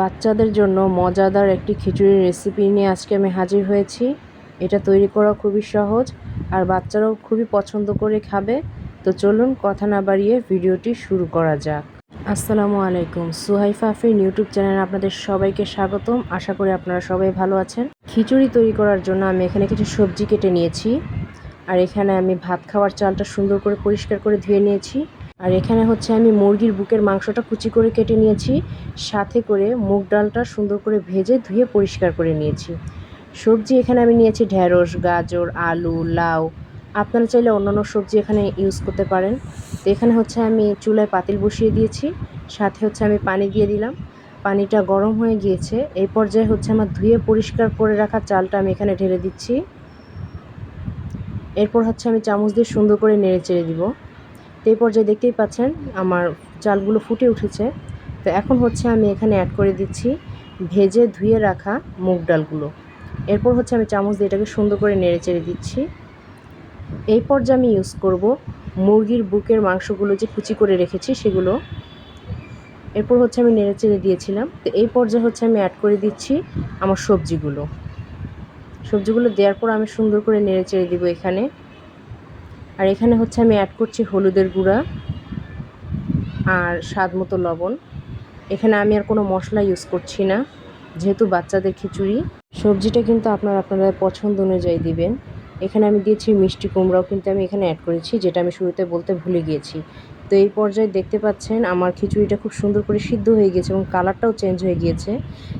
বাচ্চাদের জন্য মজাদার একটি খিচুড়ির রেসিপি নিয়ে আজকে আমি হাজির হয়েছি। এটা তৈরি করা খুবই সহজ আর বাচ্চারাও খুবই পছন্দ করে খাবে। তো চলুন কথা না বাড়িয়ে ভিডিওটি শুরু করা যাক। আসসালামু আলাইকুম। সুহাইফা আফরিন ইউটিউব চ্যানেলে আপনাদের সবাইকে স্বাগতম। আশা করি আপনারা সবাই ভালো আছেন। খিচুড়ি তৈরি করার জন্য আমি এখানে কিছু সবজি কেটে নিয়েছি। আর এখানে আমি ভাত খাওয়ার চালটা সুন্দর করে পরিষ্কার করে ধুয়ে নিয়েছি। আর এখানে হচ্ছে আমি মুরগির বুকের মাংসটা কুচি করে কেটে নিয়েছি, সাথে করে মুগ ডালটা সুন্দর করে ভেজে ধুয়ে পরিষ্কার করে নিয়েছি। সবজি এখানে আমি নিয়েছি ঢ্যাঁড়স গাজর, আলু, লাউ। আপনারা চাইলে অন্যান্য সবজি এখানে ইউজ করতে পারেন। তো এখানে হচ্ছে আমি চুলায় পাতিল বসিয়ে দিয়েছি, সাথে হচ্ছে আমি পানি দিয়ে দিলাম। পানিটা গরম হয়ে গিয়েছে, এই পর্যায়ে হচ্ছে আমার ধুয়ে পরিষ্কার করে রাখা চালটা আমি এখানে ঢেলে দিচ্ছি। এরপর হচ্ছে আমি চামচ দিয়ে সুন্দর করে নেড়ে চেড়ে দিব। এই পর্যায়ে দেখতেই পাচ্ছেন আমার চালগুলো ফুটে উঠেছে। তো এখন হচ্ছে আমি এখানে অ্যাড করে দিচ্ছি ভেজে ধুয়ে রাখা মুগ ডালগুলো। এরপর হচ্ছে আমি চামচ দিয়ে এটাকে সুন্দর করে নেড়ে চেড়ে দিচ্ছি। এই পর্যায়ে আমি ইউজ করব মুরগির বুকের মাংসগুলো যে কুচি করে রেখেছি সেগুলো। এরপর হচ্ছে আমি নেড়ে চেড়ে দিয়েছিলাম। তো এই পর্যায়ে হচ্ছে আমি অ্যাড করে দিচ্ছি আমার সবজিগুলো। সবজিগুলো দেওয়ার পর আমি সুন্দর করে নেড়ে চেড়ে দিব এখানে। আর এখানে হচ্ছে আমি অ্যাড করছি হলুদের গুঁড়া আর স্বাদ মতো লবণ। এখানে আমি আর কোনো মশলা ইউজ করছি না, যেহেতু বাচ্চাদের খিচুড়ি। সবজিটা কিন্তু আপনার আপনারা পছন্দ অনুযায়ী দিবেন। এখানে আমি দিয়েছি মিষ্টি কুমড়াও কিন্তু আমি এখানে অ্যাড করেছি, যেটা আমি শুরুতে বলতে ভুলে গিয়েছি। তো এই পর্যায়ে দেখতে পাচ্ছেন আমার খিচুড়িটা খুব সুন্দর করে সিদ্ধ হয়ে গিয়েছে এবং কালারটাও চেঞ্জ হয়ে গিয়েছে।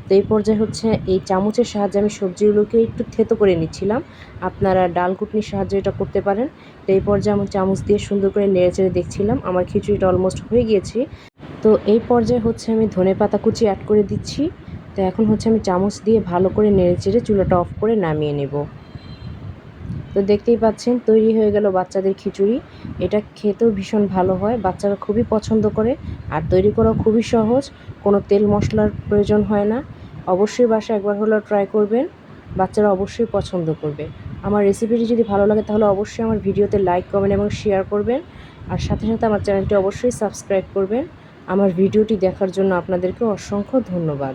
তো এই পর্যায়ে হচ্ছে এই চামচের সাহায্যে আমি সবজিগুলোকে একটু থেতো করে নিচ্ছিলাম। আপনারা ডাল কুটনির সাহায্যে এটা করতে পারেন। তো এই পর্যায়ে আমি চামচ দিয়ে সুন্দর করে নেড়ে চেড়ে দেখছিলাম। আমার খিচুড়িটা অলমোস্ট হয়ে গিয়েছে। তো এই পর্যায়ে হচ্ছে আমি ধনে পাতা কুচি অ্যাড করে দিচ্ছি। তো এখন হচ্ছে আমি চামচ দিয়ে ভালো করে নেড়ে চেড়ে চুলাটা অফ করে নামিয়ে নেব। তো দেখতেই পাচ্ছেন, তৈরি হয়ে গেল বাচ্চাদের খিচুড়ি। এটা খেতেও ভীষণ ভালো হয়, বাচ্চারা খুবই পছন্দ করে। আর তৈরি করা খুবই সহজ, কোনো তেল মশলার প্রয়োজন হয় না। অবশ্যই বাসা একবার হলেও ট্রাই করবেন, বাচ্চারা অবশ্যই পছন্দ করবে। আমার রেসিপিটি যদি ভালো লাগে তাহলে অবশ্যই আমার ভিডিওতে লাইক কমেন্ট এবং শেয়ার করবেন। আর সাথে সাথে আমার চ্যানেলটি অবশ্যই সাবস্ক্রাইব করবেন। আমার ভিডিওটি দেখার জন্য আপনাদেরকে অসংখ্য ধন্যবাদ।